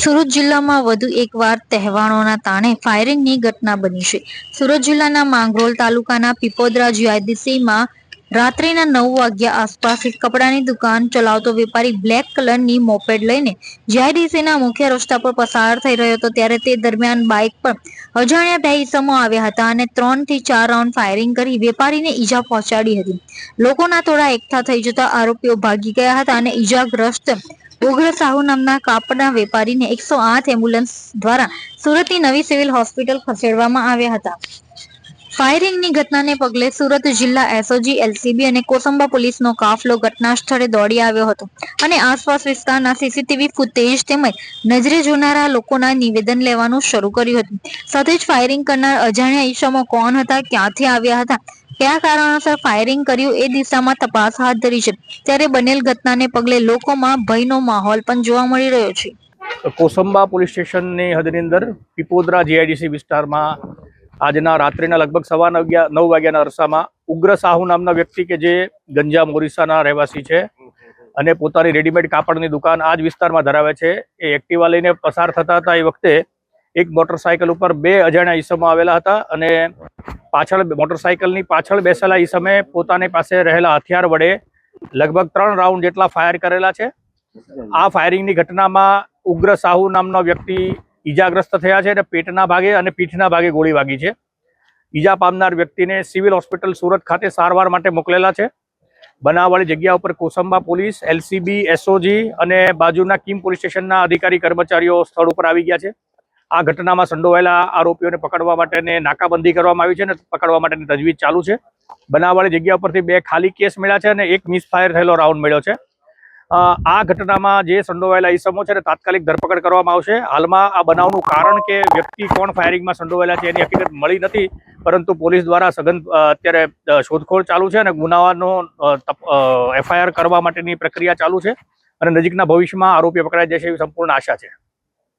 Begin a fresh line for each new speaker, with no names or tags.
સુરત જિલ્લામાં વધુ એકવાર તહેવારોના તાણે ફાયરિંગની ઘટના બની છે. સુરત જિલ્લાના માંગરોલ તાલુકાના પીપોદરા જીઆઈડીસીમાં રાત્રિના નવ વાગ્યા આસપાસ એક કપડાની દુકાન ચલાવતો વેપારી બ્લેક કલરની મોપેડ લઈને જીઆઈડીસીના મુખ્ય રસ્તા પર પસાર થઈ રહ્યો હતો ત્યારે તે દરમિયાન બાઇક પર અજાણ્યા બે ઇસમો આવ્યા હતા અને ત્રણથી ચાર રાઉન્ડ ફાયરિંગ કરી વેપારીને ઈજા પહોંચાડી હતી. લોકોના થોડા એકઠા થઈ જતા આરોપીઓ ભાગી ગયા હતા અને ઈજાગ્રસ્ત ઉગ્ર સાહુ નામના કાપડના વેપારીને એકસો આઠ એમ્બ્યુલન્સ દ્વારા સુરતની નવી સિવિલ હોસ્પિટલ ખસેડવામાં આવ્યા હતા. ફાયરિંગની ઘટનાને પગલે સુરત જિલ્લા એસઓજી એલસીબી અને કોસંબા પોલીસનો કાફલો ઘટના સ્થળે દોડી આવ્યો હતો અને આસપાસ વિસ્તારના સીસીટીવી ફૂટેજ તેમજ નજરે જોનારા લોકોના નિવેદન લેવાનું શરૂ કર્યું હતું. સાથે જ ફાયરિંગ કરનાર અજાણ્યા ઈસમો કોણ હતા, ક્યાંથી આવ્યા હતા કયા કારણોસર ફાયરિંગ કર્યું એ દિશામાં તપાસ હાથ ધરી છે? ત્યારે બનેલ ઘટનાને પગલે લોકોમાં ભયનો માહોલ પણ જોવા મળી રહ્યો છે.
કોસંબા પોલીસ સ્ટેશનની હદની અંદર પીપોદરા જીઆઈડીસી વિસ્તારમાં આજના રાત્રિના લગભગ સવા નવ નવ વાગ્યાના અરસામાં ઉગ્ર સાહુ નામના વ્યક્તિ કે જે ગંજા મોરિસાના રહેવાસી છે અને પોતાની રેડીમેડ કાપડની દુકાન આ જ વિસ્તારમાં ધરાવે છે, એ એક્ટિવા લઈને પસાર થતા હતા એ વખતે એક મોટરસાયકલ ઉપર બે અજાણ્યા ઈસમો આવેલા હતા અને પાછળ મોટરસાયકલની પાછળ બેસેલા ઈસમે પોતાની પાસે રહેલા હથિયાર વડે લગભગ ત્રણ રાઉન્ડ જેટલા ફાયર કરેલા છે. આ ફાયરિંગની ઘટનામાં ઉગ્ર સાહુ નામનો વ્યક્તિ ઈજાગ્રસ્ત થયા છે અને પેટના ભાગે અને પીઠના ભાગે ગોળી વાગી છે. ઈજા પામનાર વ્યક્તિને સિવિલ હોસ્પિટલ સુરત ખાતે સારવાર માટે મોકલેલા છે. બનાવવાળી જગ્યા ઉપર કોસંબા પોલીસ, એલસીબી, એસઓજી અને બાજુના કિમ પોલીસ સ્ટેશનના અધિકારી કર્મચારીઓ સ્થળ ઉપર આવી ગયા છે. આ ઘટનામાં સંડોવાયેલા આરોપીઓને પકડવા માટેને નાકાબંધી કરવામાં આવી છે અને પકડવા માટેની તજવીજ ચાલુ છે. બનાવવાળી જગ્યા ઉપરથી બે ખાલી કેસ મળ્યા છે અને એક મિસફાયર થયેલો રાઉન્ડ મળ્યો છે. આ ઘટનામાં જે સંડોવાયેલા ઈસમો છે તાત્કાલિક ધરપકડ કરવામાં આવશે. હાલમાં આ બનાવનું કારણ કે વ્યક્તિ કોણ ફાયરિંગમાં સંડોવાયેલા છે એની હકીકત મળી નથી, પરંતુ પોલીસ દ્વારા સઘન અત્યારે શોધખોળ ચાલુ છે અને ગુનાનો એફઆઈઆર કરવા માટેની પ્રક્રિયા ચાલુ છે અને નજીકના ભવિષ્યમાં આરોપી પકડાઈ જશે એવી સંપૂર્ણ આશા છે.